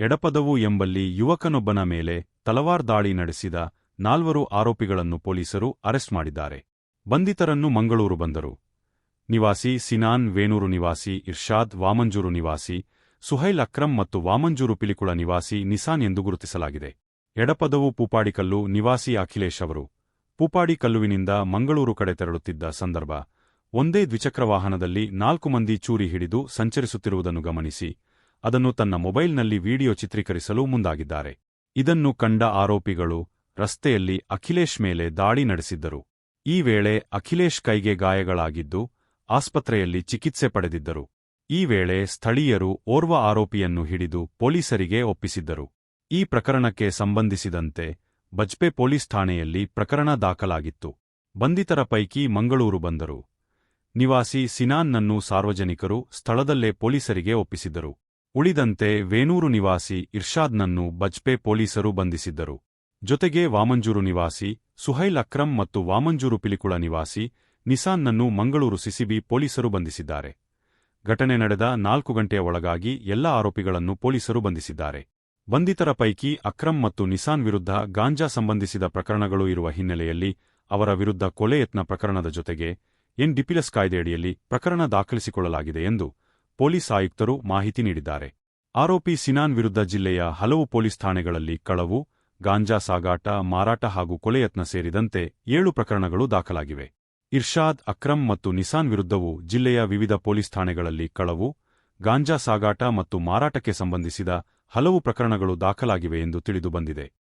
ಎಡಪದವು ಎಂಬಲ್ಲಿ ಯುವಕನೊಬ್ಬನ ಮೇಲೆ ತಲವಾರ್ ದಾಳಿ ನಡೆಸಿದ ನಾಲ್ವರು ಆರೋಪಿಗಳನ್ನು ಪೊಲೀಸರು ಅರೆಸ್ಟ್ ಮಾಡಿದ್ದಾರೆ. ಬಂಧಿತರನ್ನು ಮಂಗಳೂರು ಬಂದರು. ನಿವಾಸಿ ಸಿನಾನ್ ವೇಣೂರು ನಿವಾಸಿ ಇರ್ಷಾದ್ ವಾಮಂಜೂರು ನಿವಾಸಿ ಸುಹೈಲ್ ಅಕ್ರಮ್ ಮತ್ತು ವಾಮಂಜೂರು ಪಿಲಿಕುಳ ನಿವಾಸಿ ನಿಸಾನ್ ಎಂದು ಗುರುತಿಸಲಾಗಿದೆ. ಎಡಪದವು ಪೂಪಾಡಿಕಲ್ಲು ನಿವಾಸಿ ಅಖಿಲೇಶ್ ಅವರು. ಪೂಪಾಡಿಕಲ್ಲುವಿನಿಂದ ಮಂಗಳೂರು ಕಡೆ ತೆರಳುತ್ತಿದ್ದ ಸಂದರ್ಭ, ಒಂದೇ ದ್ವಿಚಕ್ರ ವಾಹನದಲ್ಲಿ ನಾಲ್ಕು ಮಂದಿ ಚೂರಿ ಹಿಡಿದು ಸಂಚರಿಸುತ್ತಿರುವುದನ್ನು ಗಮನಿಸಿ ಅದನ್ನು ತನ್ನ ಮೊಬೈಲ್ನಲ್ಲಿ ವಿಡಿಯೋ ಚಿತ್ರೀಕರಿಸಲು ಮುಂದಾಗಿದ್ದಾರೆ. ಇದನ್ನು ಕಂಡ ಆರೋಪಿಗಳು ರಸ್ತೆಯಲ್ಲಿ ಅಖಿಲೇಶ್ ಮೇಲೆ ದಾಳಿ ನಡೆಸಿದ್ದರು. ಈ ವೇಳೆ ಅಖಿಲೇಶ್ ಕೈಗೆ ಗಾಯಗಳಾಗಿದ್ದು ಆಸ್ಪತ್ರೆಯಲ್ಲಿ ಚಿಕಿತ್ಸೆ ಪಡೆದಿದ್ದರು. ಈ ವೇಳೆ ಸ್ಥಳೀಯರು ಓರ್ವ ಆರೋಪಿಯನ್ನು ಹಿಡಿದು ಪೊಲೀಸರಿಗೆ ಒಪ್ಪಿಸಿದ್ದರು. ಈ ಪ್ರಕರಣಕ್ಕೆ ಸಂಬಂಧಿಸಿದಂತೆ ಬಜ್ಪೆ ಪೊಲೀಸ್ ಠಾಣೆಯಲ್ಲಿ ಪ್ರಕರಣ ದಾಖಲಾಗಿತ್ತು. ಬಂಧಿತರ ಪೈಕಿ ಮಂಗಳೂರು ಬಂದರು. ನಿವಾಸಿ ಸಿನಾನ್ನನ್ನು ಸಾರ್ವಜನಿಕರು ಸ್ಥಳದಲ್ಲೇ ಪೊಲೀಸರಿಗೆ ಒಪ್ಪಿಸಿದ್ದರು. ಉಳಿದಂತೆ ವೇನೂರು ನಿವಾಸಿ ಇರ್ಷಾದ್ನನ್ನು ಬಜ್ಪೆ ಪೊಲೀಸರು ಬಂಧಿಸಿದ್ದರು. ಜೊತೆಗೆ ವಾಮಂಜೂರು ನಿವಾಸಿ ಸುಹೈಲ್ ಅಕ್ರಮ್ ಮತ್ತು ವಾಮಂಜೂರು ಪಿಲಿಕುಳ ನಿವಾಸಿ ನಿಸಾನ್ನನ್ನು ಮಂಗಳೂರು ಸಿಸಿಬಿ ಪೊಲೀಸರು ಬಂಧಿಸಿದ್ದಾರೆ. ಘಟನೆ ನಡೆದ ನಾಲ್ಕು ಗಂಟೆಯ ಒಳಗಾಗಿ ಎಲ್ಲ ಆರೋಪಿಗಳನ್ನು ಪೊಲೀಸರು ಬಂಧಿಸಿದ್ದಾರೆ. ಬಂಧಿತರ ಪೈಕಿ ಅಕ್ರಮ್ ಮತ್ತು ನಿಸಾನ್ ವಿರುದ್ಧ ಗಾಂಜಾ ಸಂಬಂಧಿಸಿದ ಪ್ರಕರಣಗಳು ಇರುವ ಹಿನ್ನೆಲೆಯಲ್ಲಿ ಅವರ ವಿರುದ್ಧ ಕೊಲೆ ಯತ್ನ ಪ್ರಕರಣದ ಜೊತೆಗೆ ಎನ್ ಡಿಪಿಲಸ್ ಕಾಯ್ದೆಯಡಿಯಲ್ಲಿ ಪ್ರಕರಣ ದಾಖಲಿಸಿಕೊಳ್ಳಲಾಗಿದೆ ಎಂದು ಪೊಲೀಸ್ ಆಯುಕ್ತರು ಮಾಹಿತಿ ನೀಡಿದ್ದಾರೆ. ಆರೋಪಿ ಸಿನಾನ್ ವಿರುದ್ಧ ಜಿಲ್ಲೆಯ ಹಲವು ಪೊಲೀಸ್ ಠಾಣೆಗಳಲ್ಲಿ ಕಳವು, ಗಾಂಜಾ ಸಾಗಾಟ, ಮಾರಾಟ ಹಾಗೂ ಕೊಲೆಯತ್ನ ಸೇರಿದಂತೆ ಏಳು ಪ್ರಕರಣಗಳು ದಾಖಲಾಗಿವೆ. ಇರ್ಷಾದ್, ಅಕ್ರಮ್ ಮತ್ತು ನಿಸಾನ್ ವಿರುದ್ಧವೂ ಜಿಲ್ಲೆಯ ವಿವಿಧ ಪೊಲೀಸ್ ಠಾಣೆಗಳಲ್ಲಿ ಕಳವು, ಗಾಂಜಾ ಸಾಗಾಟ ಮತ್ತು ಮಾರಾಟಕ್ಕೆ ಸಂಬಂಧಿಸಿದ ಹಲವು ಪ್ರಕರಣಗಳು ದಾಖಲಾಗಿವೆ ಎಂದು ತಿಳಿದುಬಂದಿದೆ.